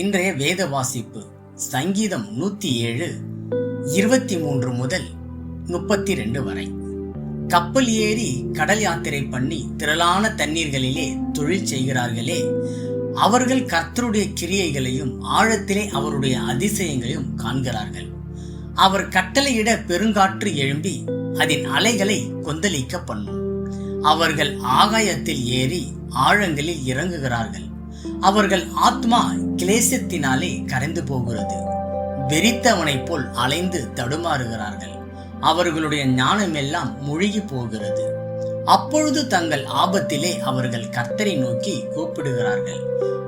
இன்றைய வேத வாசிப்பு சங்கீதம் நூத்தி ஏழு இருபத்தி மூன்று முதல் முப்பத்தி ரெண்டு வரை. கப்பல் ஏறி கடல் யாத்திரை பண்ணி திரளான தண்ணீர்களிலே தொழில் செய்கிறார்களே அவர்கள் கர்த்தருடைய கிரியைகளையும் ஆழத்திலே அவருடைய அதிசயங்களையும் காண்கிறார்கள். அவர் கட்டளையிட பெருங்காற்று எழும்பி அதன் அலைகளை கொந்தளிக்க பண்ணும். அவர்கள் ஆகாயத்தில் ஏறி ஆழங்களில் இறங்குகிறார்கள். அவர்கள் ஆத்மா கிளேசத்தினாலே கரைந்து போகிறது. வெறித்தவனைப் போல் அலைந்து தடுமாறுகிறார்கள். அவர்களுடைய ஞானமெல்லாம் முழுகி போகிறது. அப்பொழுது தங்கள் ஆபத்திலே அவர்கள் கர்த்தரை நோக்கி கூப்பிடுகிறார்கள்.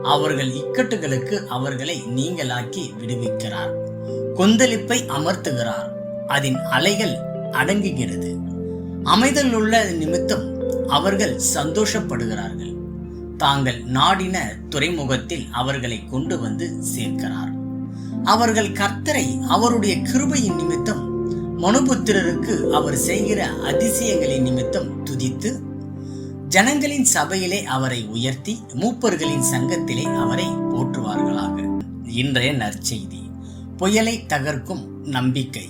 அவர்கள் இக்கட்டுகளுக்கு அவர்களை நீங்களாக்கி விடுவிக்கிறார். கொந்தளிப்பை அமர்த்துகிறார். அதன் அலைகள் அடங்குகிறது. அமைதல் உள்ள நிமித்தம் அவர்கள் சந்தோஷப்படுகிறார்கள். தாங்கள் நாடின துறைமுகத்தில் அவர்களை கொண்டு வந்து சேர்க்கிறார். அவர்கள் கர்த்தரை அவருடைய கிருபையின் நிமித்தம் மனுபுத்திரருக்கு அவர் செய்கிற அதிசயங்களின் நிமித்தம் துதித்து ஜனங்களின் சபையிலே அவரை உயர்த்தி மூப்பர்களின் சங்கத்திலே அவரை போற்றுவார்களாக. இன்றைய நற்செய்தி புயலை தகர்க்கும் நம்பிக்கை.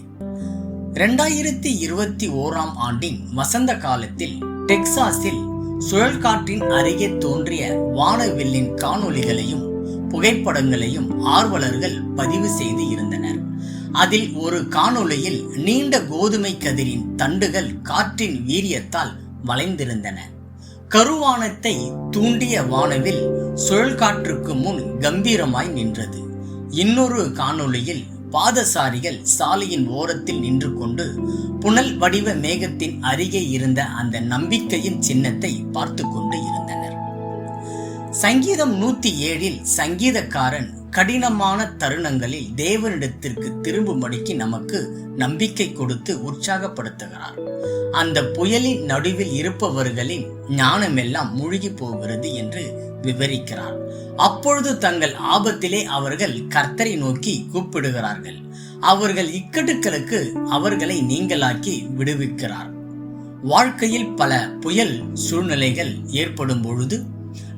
இரண்டாயிரத்தி இருபத்தி ஓராம் ஆண்டின் வசந்த காலத்தில் டெக்சாஸில் சுழல் காற்றின் அருகே தோன்றிய வானவில்லின் காணொளிகளையும் புகைப்படங்களையும் ஆர்வலர்கள் பதிவு செய்து இருந்தனர். அதில் ஒரு காணொளியில் நீண்ட கோதுமை கதிரின் தண்டுகள் காற்றின் வீரியத்தால் வளைந்திருந்தன. கருவானத்தை தூண்டிய வானவில் சுழல் காற்றுக்கு முன் கம்பீரமாய் நின்றது. இன்னொரு காணொளியில் பாதசாரிகள் சாலையின் ஓரத்தில் நின்று கொண்டு புனல் வடிவ மேகத்தின் அருகே இருந்த அந்த நம்பிக்கையின் சின்னத்தை பார்த்து கொண்டு இருந்தனர். சங்கீதம் நூத்தி ஏழில் சங்கீதக்காரன் கடினமான தருணங்களில் தேவனிடத்திற்கு திரும்பும்படிக்கு நமக்கு நம்பிக்கை கொடுத்து உற்சாகப்படுத்துகிறார். அந்த புயலின் நடுவில் இருப்பவர்களின் ஞானமெல்லாம் மூழ்கி போகிறது என்று விவரிக்கிறார். அப்பொழுது தங்கள் ஆபத்திலே அவர்கள் கர்த்தரை நோக்கி கூப்பிடுகிறார்கள். அவர்கள் இக்கட்டுக்களுக்கு அவர்களை நீங்களாக்கி விடுவிக்கிறார். வாழ்க்கையில் பல புயல் சூழ்நிலைகள் ஏற்படும் பொழுது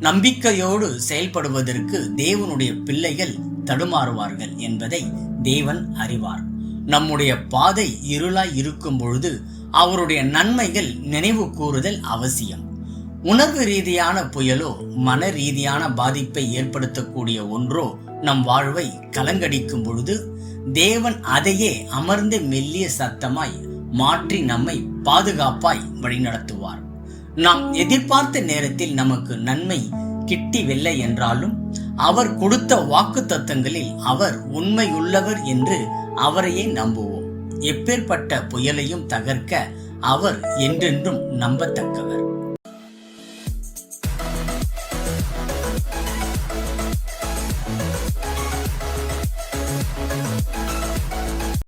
நம்பிக்கையோடு செயல்படுவதற்கு தேவனுடைய பிள்ளைகள் தடுமாறுவார்கள் என்பதை தேவன் அறிவார். நம்முடைய பாதை இருளாய் இருக்கும் பொழுது அவருடைய நன்மைகள் நினைவு கூறுதல் அவசியம். உணர்வு ரீதியான புயலோ மன ரீதியான பாதிப்பை ஏற்படுத்தக்கூடிய ஒன்றோ நம் வாழ்வை கலங்கடிக்கும் பொழுது தேவன் அதையே அமர்ந்து மெல்லிய சத்தமாய் மாற்றி நம்மை பாதுகாப்பாய் வழிநடத்துவார். நாம் எதிர்பார்த்த நேரத்தில் நமக்கு நன்மை கிட்டிவில்லை என்றாலும் அவர் கொடுத்த வாக்கு தத்தங்களில் அவர் உண்மையுள்ளவர் என்று அவரையே நம்புவோம். எப்பேற்பட்ட புயலையும் தகர்க்க அவர் என்றென்றும் நம்பத்தக்கவர்.